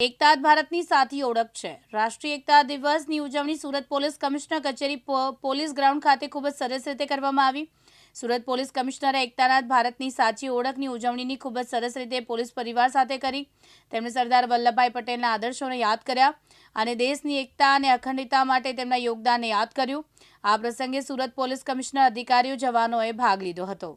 એકતા ભારતની સાથી ઓળખ છે. રાષ્ટ્રીય એકતા દિવસની ઉજવણી સુરત પોલીસ કમિશનર કચેરી પોલીસ ગ્રાઉન્ડ ખાતે ખૂબ જ સરસ રીતે કરવામાં આવી. સુરત પોલીસ કમિશનરે એકતાના ભારતની સાચી ઓળખની ઉજવણીની ખૂબ જ સરસ રીતે પોલીસ પરિવાર સાથે કરી. તેમણે સરદાર વલ્લભભાઈ પટેલના આદર્શોને યાદ કર્યા અને દેશની એકતા અને અખંડિતતા માટે તેમના યોગદાનને યાદ કર્યું. આ પ્રસંગે સુરત પોલીસ કમિશનર અધિકારીઓ, જવાનોએ ભાગ લીધો હતો.